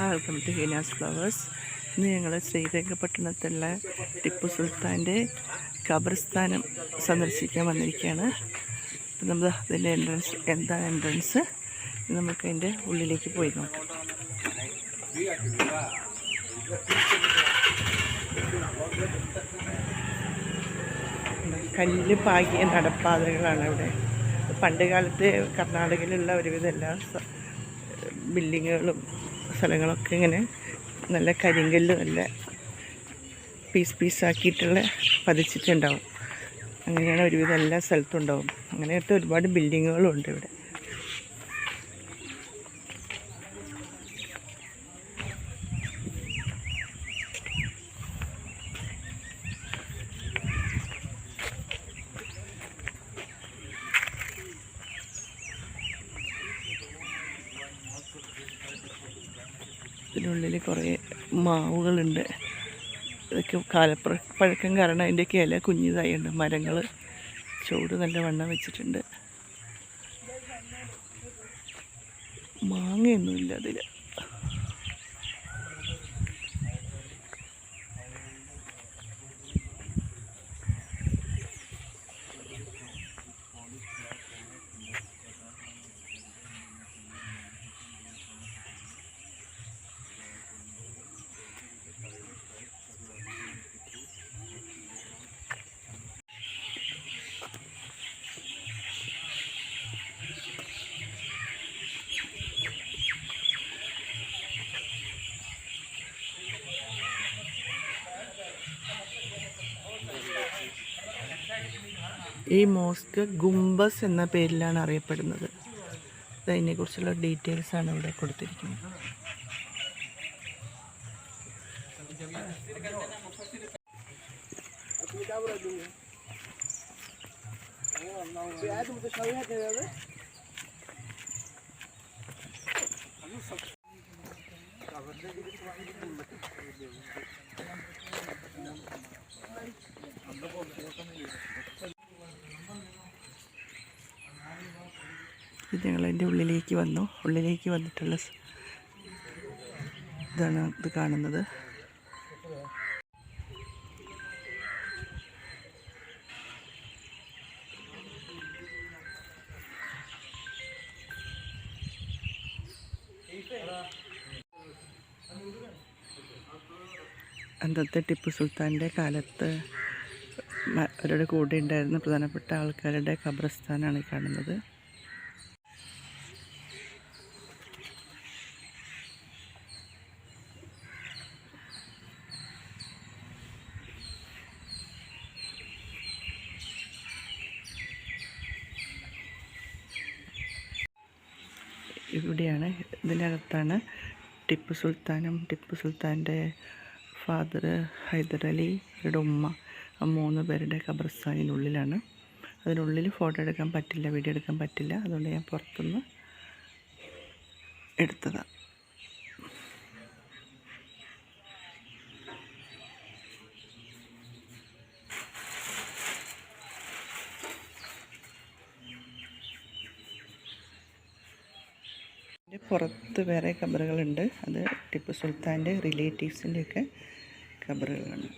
Welcome to Heena's flowers ഇന്ന് ഞങ്ങൾ ശ്രീരംഗപട്ടണത്തുള്ള ടിപ്പു സുൽത്താന്റെ ഖബർസ്ഥാനം സന്ദർശിക്കാൻ വന്നിരിക്കുകയാണ്. അപ്പം നമ്മൾ അതിന്റെ എൻട്രൻസ് എന്താണ് എൻട്രൻസ് നമുക്ക് അതിന്റെ ഉള്ളിലേക്ക് പോയി നോക്കാം. കല്ല് പാകിയ നടപ്പാതകളാണ് ഇവിടെ പണ്ട് കാലത്ത് കർണാടകയിലുള്ള ഒരുവിധ എല്ലാ ബിൽഡിങ്ങുകളും സ്ഥലങ്ങളൊക്കെ ഇങ്ങനെ നല്ല കരിങ്കല്ല് നല്ല പീസ് പീസാക്കിയിട്ടുള്ള പതിച്ചിട്ടുണ്ടാവും. അങ്ങനെയാണ് ഒരുവിധം എല്ലാ സ്ഥലത്തും ഉണ്ടാവും. അങ്ങനെയായിട്ട് ഒരുപാട് ബിൽഡിങ്ങുകളും ഉണ്ട് ഇവിടെ. ഇതിനുള്ളിൽ കുറേ മാവുകളുണ്ട്. ഇതൊക്കെ കാലപ്പുറ പഴക്കം കാരണം അതിന്റെയൊക്കെ ഇല കുഞ്ഞിതായുണ്ട് മരങ്ങൾ ചൂട് നല്ല വണ്ണം വെച്ചിട്ടുണ്ട്. മാങ്ങയൊന്നുമില്ല അതിൽ ഈ മോസ്ക് ഗുംബസ് എന്ന പേരിലാണ് അറിയപ്പെടുന്നത്. അതിനെക്കുറിച്ചുള്ള ആണ് ഇവിടെ കൊടുത്തിരിക്കുന്നത്. ഇത് ഞങ്ങൾ അതിന്റെ ഉള്ളിലേക്ക് വന്നു. ഉള്ളിലേക്ക് വന്നിട്ടുള്ള ഇതാണ് ഇത് കാണുന്നത്. അന്നത്തെ ടിപ്പു സുൽത്താന്റെ കാലത്ത് അവരുടെ കൂടെ ഉണ്ടായിരുന്ന പ്രധാനപ്പെട്ട ആൾക്കാരുടെ ഖബർസ്ഥാനാണ് ഈ കാണുന്നത്. ഇവിടെയാണ്. ഇതിനകത്താണ് ടിപ്പു സുൽത്താനും ടിപ്പു സുൽത്താന്റെ ഫാദർ ഹൈദരലി അവരുടെ ഉമ്മ ആ മൂന്ന് പേരുടെ ഖബർസ്ഥാനിനുള്ളിലാണ്. അതിനുള്ളിൽ ഫോട്ടോ എടുക്കാൻ പറ്റില്ല വീഡിയോ എടുക്കാൻ പറ്റില്ല. അതുകൊണ്ട് ഞാൻ പുറത്തുനിന്ന് എടുത്തതാണ്. പുറത്ത് വേറെ ഖബറുകളുണ്ട് അത് ടിപ്പു സുൽത്താന്റെ റിലേറ്റീവ്സിന്റെയൊക്കെ ഖബറുകളാണ്